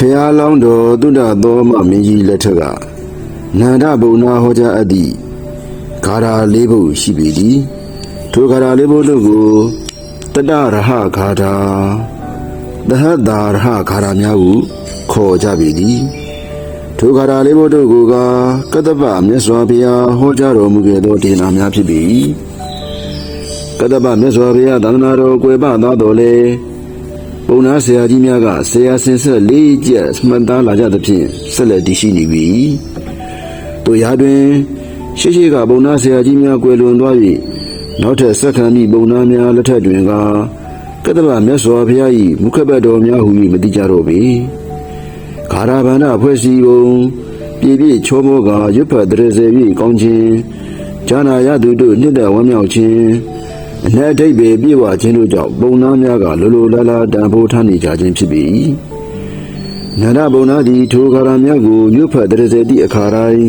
ဖះလောင်းတော်တုဒ္ဒသောမမင်းကြီးလက်ထက်ကနန္ဒဘုံနာဟောကြားအပ်သည့်ဂါရာလေးဘုရှိပေသည်ထိုဂါရာလေးဘုတို့ကိုတတရဟဂါထာသဟတာရဟဂါရာများဟုခေါ်ကြပေသည်ထိုဂါရာလေးဘုတို့ကိုကကတ္တပမြတ်စွာဘုရားဟောကြားတော်မူခဲ့သောဒေနာများဖြစ်ပေ၏ကတ္တပမြတ်စွာဘုရားသန္တနာတော်ကိုယ်ပသွားတော်လဲ ပုံနာဆရာကြီးများကဆရာစင်ဆက်လေးကျက်မှန်သားလာကြသဖြင့်ဆက်လက်တည်ရှိနေပြီ။တို့ရာတွင်ရှိရှိကပုံနာဆရာကြီးများကွယ်လွန်သွား၍နောက်ထပ်ဆက်ခံမိပုံနာများလက်ထက်တွင်ကကတ္တဗမြတ်စွာဘုရား၏မုခဘတ်တော်များဟူ၍မတိကြတော့ပေ။ခါရာဗန္ဒဖွဲ့စည်းပုံပြည်ပြည့်ချောမောကရွတ်ဖတ်တရစေ၍ကောင်းခြင်းဈာနာရသူတို့နှစ်သက်ဝမ်းမြောက်ခြင်း အ내အထိပ်ပဲပြေဝခြင်းတို့ကြောင့်ပုံနာများကလိုလိုလားလားတန်ဖိုးထားနေကြခြင်းဖြစ်ပေ၏နန္ဒပုံနာသည်ထိုခါရများကိုညွတ်ဖတ်တရစေတိအခါတိုင်း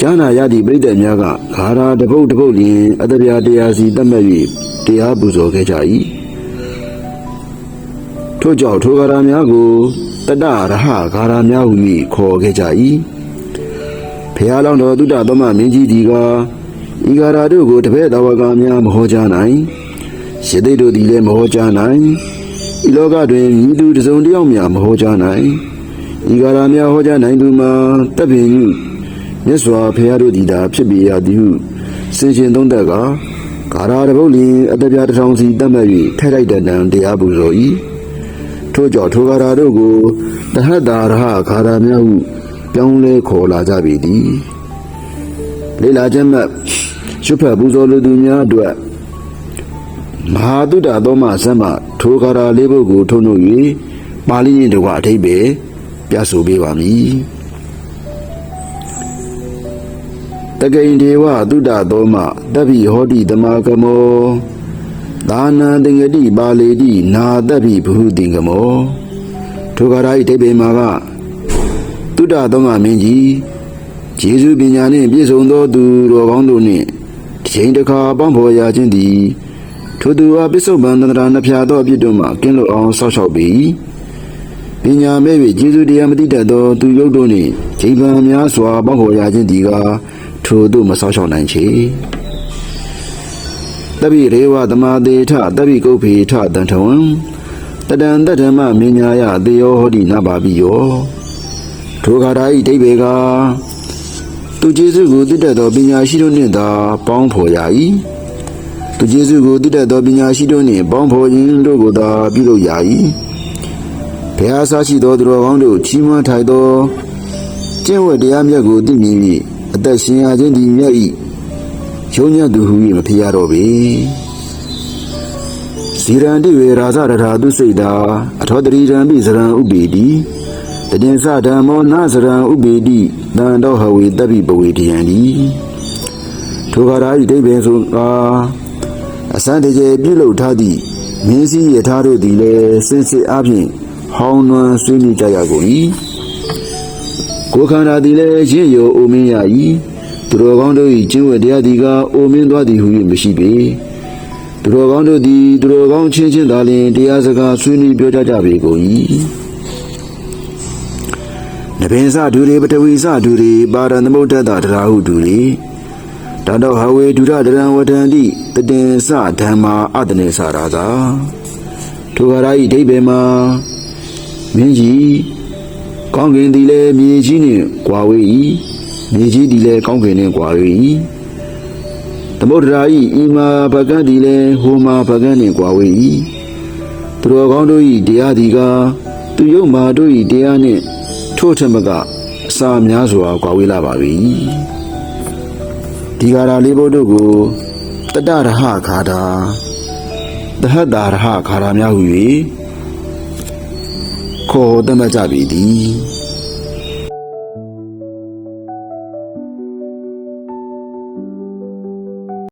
ဈာနာရသည့်ပြိတ္တများကခါရာတပုတ်တပုတ်လျင်အတ္တပြာတရားစီတတ်မှတ်၍တရားပူဇော်ခဲ့ကြ၏ထို့ကြောင့်ထိုခါရများကိုတတရဟခါရများဟူ၍ခေါ်ခဲ့ကြ၏ဖះလောင်းတော်တုဒ္ဒသမမင်းကြီးဒီက ဤဂါရာတို့ကိုတပည့်တော်ကများမဟောကြားနိုင်ရှစ်သိတို့သည်လည်းမဟောကြားနိုင်ဤလောကတွင်ဤသူတစ်စုံတစ်ယောက်များမဟောကြားနိုင်ဤဂါရာများဟောကြားနိုင်သူမှာတပ်ပင်ယူမြတ်စွာဘုရားတို့သည်သာဖြစ်ပေရသည်ဟုစင်ရှင်သုံးသက်ကဂါရာတပုတ်လျင်အတ္တပြတစ်ထောင်စီတတ်မှတ်၍ထိုက်ထိုက်တန်တန်တရားပူဇော်၏ထို့ကြောင့်ထိုဂါရာတို့ကိုတဟတ္တာရဟဂါရာများဟုပြောင်းလဲခေါ်လာကြပေသည် လေလာချက်မှတ်ရွတ်ဖတ်ပူဇော်လူသူများအတွက်မဟာတုဒ္ဒသောမဇမထိုခါရာလေးဘုတ်ကိုထုံလို့၍ပါဠိရင်တကွာအထိပ္ပယ်ပြဆိုပေးပါမည်တကိန်ဒေဝတုဒ္ဒသောမတပ္ပိဟောတိတမကမောသာနာတင်္ဂတိပါလေတိနာတပ္ပိဘဟုတင်္ဂမောထိုခါရာ၏အထိပ္ပယ်မှာကတုဒ္ဒသောမမင်းကြီး ကျေးဇူးပညာနှင့်ပြည့်စုံသောသူတော်ကောင်းတို့နှင့်တစ်ချိန်တစ်ခါပေါင်းဖော်ရခြင်းသည်ထိုသူအားပစ္စုပန်တန္တရာနှဖျားသောအပြစ်တို့မှကင်းလွတ်အောင်ဆောက်ရှောက်ပေ၏ပညာမဲ့၍ကျေးဇူးတရားမတိတတ်သောသူယုတ်တို့နှင့်ချိန်ပန်များစွာပေါင်းဖော်ရခြင်းသည်ကထိုတို့မဆောက်ရှောက်နိုင်ချေတပိရေဝသမာတေထတပိကုတ်ဖေထတန်ထဝံတတံတတ္ထမမညာယသေယောဟောတိနဘာပိယောထိုခါရာဤဒိဗေက သူကျေးဇူးကိုတည်တတ်သောပညာရှိတို့နှင့်သာပေါင်းဖော်ရ၏သူကျေးဇူးကိုတည်တတ်သောပညာရှိတို့နှင့်ပေါင်းဖော်ခြင်းတို့ကိုသာပြုလုပ်ရ၏ဘုရားဆရှိသောသူတော်ကောင်းတို့ချီးမွမ်းထိုက်သောကျင့်ဝတ်တရားမြတ်ကိုသိမြင်၍အသက်ရှင်ရခြင်းသည်မြတ်၏ယုံညံ့သူဟူ၍မဖြစ်ရတော့ပေဇီရန်တိဝေရာဇရထာသူစိတ်တာအထောတရီရံပိဇရံဥပေတိ တတင်္စဓမ္မောနာဇရံဥပေတိတန်တော်ဟဝေတပိပဝေတယံဒီထိုခါရာဤဒိဗ္ဗေဆိုကာအစံတကြယ်ပြုလုပ်ထားသည့်မင်းစည်းရထားတို့သည်လည်းစင်စစ်အပြင်ဟောင်းနွမ်းဆွေးနွေးကြရကုန်၏ကိုယ်ခန္ဓာသည်လည်းရင့်ရောအိုမင်းရ၏သူတော်ကောင်းတို့၏ကျင့်ဝတ်တရားသည်ကအိုမင်းသွားသည်ဟု၍မရှိပေသူတော်ကောင်းတို့သည်သူတော်ကောင်းချင်းချင်းသာလျှင်တရားစကားဆွေးနွေးပြောကြကြပေကုန်၏ နဗင်္စဒူရေပထဝီစဒူရေပါရဏသမုဒ္ဒတတရာဟုဒူရေတတောဟဝေဒုရဒရံဝတံတိတတင်္စဓမ္မာအတနေစရာသာထိုဟာရာဤဒိဗ္ဗေမှာမင်းကြီးကောင်းကင်သည်လည်းမြေကြီးနှင့်ကွာဝေး၏မြေကြီးသည်လည်းကောင်းကင်နှင့်ကွာဝေး၏သမုဒ္ဒရာဤဤမာဘကံသည်လည်းဟိုမာဘကံနှင့်ကွာဝေး၏သူတော်ကောင်းတို့၏တရားသည်ကသူယုတ်မာတို့၏တရားနှင့် ထို့ထက်မကအစာများစွာကွာဝေးလာပါပြီဒီဃာရာလေးဘုတ်တို့ကိုတတရဟခါတာတဟတ္တာရဟခါရာများဟူ၍ခေါ်သတ်မှတ်ကြပြီသည်